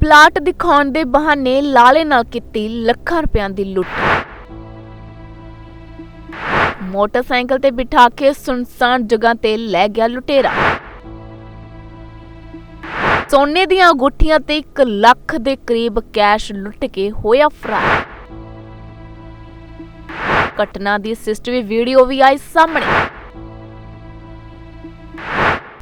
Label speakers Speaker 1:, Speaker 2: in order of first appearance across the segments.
Speaker 1: Plot ਦਿਖਾਉਣ ਦੇ ਬਹਾਨੇ ਲਾਲੇ ਨਾਲ ਕੀਤੀ ਲੱਖਾਂ ਰੁਪਈਆਂ ਦੀ ਲੁੱਟ। ਮੋਟਰਸਾਈਕਲ ਤੇ ਬਿਠਾ ਕੇ ਸੁਨਸਾਨ ਜਗ੍ਹਾ ਤੇ ਲੈ ਗਿਆ ਲੁਟੇਰਾ। ਸੋਨੇ ਦੀਆਂ ਗੁੱਠੀਆਂ ਤੇ 1 ਲੱਖ ਦੇ ਕਰੀਬ ਕੈਸ਼ ਲੁੱਟ ਕੇ ਹੋਇਆ ਫਰਾਰ। ਘਟਨਾ ਦੀ ਸਿਸਟਮੀ ਵੀਡੀਓ ਵੀ ਆਈ ਸਾਹਮਣੇ।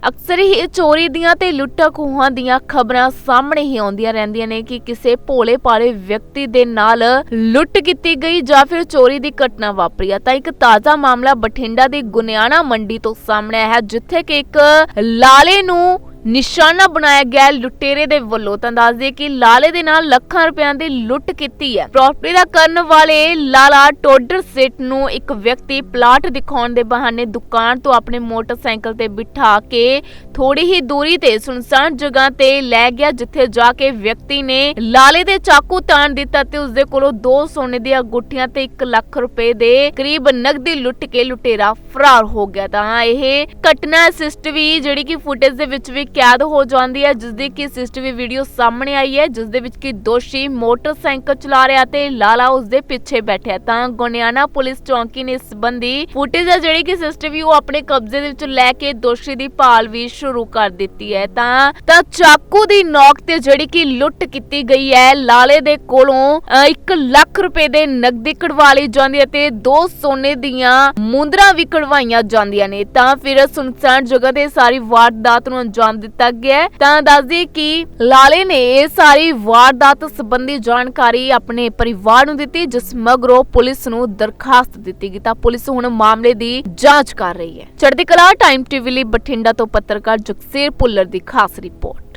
Speaker 1: ਅਕਸਰ ਹੀ ਚੋਰੀ ਦੀਆਂ ਤੇ ਲੁੱਟਾਂ ਖੋਹਾਂ ਦੀਆਂ ਖਬਰਾਂ ਸਾਹਮਣੇ ਹੀ ਆਉਂਦੀਆਂ ਰਹਿੰਦੀਆਂ ਨੇ ਕਿ ਕਿਸੇ ਭੋਲੇ ਭਾਲੇ ਵਿਅਕਤੀ ਦੇ ਨਾਲ ਲੁੱਟ ਕੀਤੀ ਗਈ ਜਾਂ ਫਿਰ ਚੋਰੀ ਦੀ ਘਟਨਾ ਵਾਪਰੀ ਆ। ਤਾਂ ਇੱਕ ਤਾਜ਼ਾ ਮਾਮਲਾ ਬਠਿੰਡਾ ਦੀ ਗੁਨਿਆਣਾ ਮੰਡੀ ਤੋਂ ਸਾਹਮਣੇ ਆਇਆ ਹੈ ਜਿੱਥੇ ਕਿ ਇੱਕ ਲਾਲੇ ਨੂੰ ਨਿਸ਼ਾਨਾ ਬਣਾਇਆ ਗਿਆ ਲੁਟੇਰੇ ਦੇ ਵੱਲੋਂ। ਤਾਂ ਦੱਸ ਦਈਏ ਕਿ ਲਾਲੇ ਦੇ ਨਾਲ ਲੱਖਾਂ ਰੁਪਇਆਂ ਦੀ ਲੁੱਟ ਕੀਤੀ ਹੈ। ਪ੍ਰਾਪਰਟੀ ਦਾ ਕਰਨ ਵਾਲੇ ਲਾਲਾ ਟੋਡਰ ਸੇਠ ਨੂੰ ਇੱਕ ਵਿਅਕਤੀ ਪਲਾਟ ਦਿਖਾਉਣ ਦੇ ਬਹਾਨੇ ਦੁਕਾਨ ਤੋਂ ਆਪਣੇ ਮੋਟਰਸਾਈਕਲ ਤੇ ਬਿਠਾ ਕੇ ਥੋੜੀ ਹੀ ਦੂਰੀ ਤੇ ਸੁਨਸਾਨ ਜਗ੍ਹਾ ਤੇ ਲੈ ਗਿਆ, ਜਿੱਥੇ ਜਾ ਕੇ ਵਿਅਕਤੀ ਨੇ ਲਾਲੇ ਦੇ ਚਾਕੂ ਤਾਣ ਦਿੱਤਾ ਤੇ ਉਸਦੇ ਕੋਲੋਂ ਦੋ ਸੋਨੇ ਦੀਆਂ ਗੁੱਠੀਆਂ ਤੇ 1 ਲੱਖ ਰੁਪਏ ਦੇ ਕਰੀਬ ਨਕਦੀ ਲੁੱਟ ਕੇ ਲੁਟੇਰਾ ਫਰਾਰ ਹੋ ਗਿਆ। ਤਾਂ ਇਹ ਘਟਨਾ ਸਿਸਟਵੀ ਜਿਹੜੀ ਕਿ ਫੁਟੇਜ ਦੇ ਵਿੱਚ ਵੀ ਕੈਦ ਹੋ ਜਾਂਦੀ ਹੈ ਜਿਸ ਦੀ ਕਿ ਸਿਸਟਵੀ ਵੀਡੀਓ ਸਾਹਮਣੇ ਆਈ ਹੈ ਜਿਸ ਦੇ ਵਿੱਚ ਕਿ ਦੋਸ਼ੀ ਮੋਟਰਸਾਈਕਲ ਚਲਾ ਰਿਹਾ ਤੇ ਲਾਲਾ ਉਸ ਦੇ ਪਿੱਛੇ ਬੈਠਿਆ ਤਾਂ ਗੋਨਿਆਣਾ ਪੁਲਿਸ ਚੌਂਕੀ ਨੇ ਇਸ ਸੰਬੰਧੀ ਫੁਟੇਜ ਹੈ ਜਿਹੜੀ ਕਿ ਸਿਸਟਵੀ ਉਹ ਆਪਣੇ ਕਬਜ਼ੇ ਦੇ ਵਿੱਚ ਲੈ ਕੇ ਦੋਸ਼ੀ ਦੀ ਭਾਲ ਵੀ ਸ਼ੁਰੂ ਕਰ ਦਿੱਤੀ ਹੈ। ਤਾਂ ਤਾਂ ਚਾਕੂ ਦੀ ਨੋਕ ਤੇ ਜਿਹੜੀ ਕਿ ਲੁੱਟ ਕੀਤੀ ਗਈ ਹੈ, ਲਾਲੇ ਦੇ ਕੋਲੋਂ 1 ਲੱਖ ਰੁਪਏ ਦੇ ਨਕਦੀ ਕਢਵਾ ਲਈ ਜਾਂਦੀ ਹੈ ਤੇ ਦੋ ਸੋਨੇ ਦੀਆਂ ਮੁੰਦਰਾਂ ਵੀ ਕਢਵਾਈਆਂ ਜਾਂਦੀਆਂ ਨੇ। ਤਾਂ ਫਿਰ ਸੁਨਸਾਨ ਜਗ੍ਹਾ ਤੇ ਸਾਰੀ ਵਾਰਦਾਤ ਨੂੰ ਅੰਜਾਮ ਦਿੱਤਾ ਗਿਆ ਹੈ। ਤਾਂ ਦੱਸਦੀ ਕਿ ਲਾਲੇ ਨੇ ਇਹ ਸਾਰੀ ਵਾਰਦਾਤ ਸੰਬੰਧੀ ਜਾਣਕਾਰੀ ਆਪਣੇ ਪਰਿਵਾਰ ਨੂੰ ਦਿੱਤੀ, ਜਿਸ ਮਗਰੋਂ ਪੁਲਿਸ ਨੂੰ ਦਰਖਾਸਤ ਦਿੱਤੀ ਗਈ। ਤਾਂ ਪੁਲਿਸ ਹੁਣ ਮਾਮਲੇ ਦੀ ਜਾਂਚ ਕਰ ਰਹੀ ਹੈ। ਚੜ੍ਹਦੀ ਕਲਾ ਟਾਈਮ ਟੀਵੀ ਲਈ ਬਠਿੰਡਾ ਤੋਂ ਪੱਤਰਕਾਰ ਜਗਸੀਰ ਪੁੱਲਰ ਦੀ ਖਾਸ ਰਿਪੋਰਟ।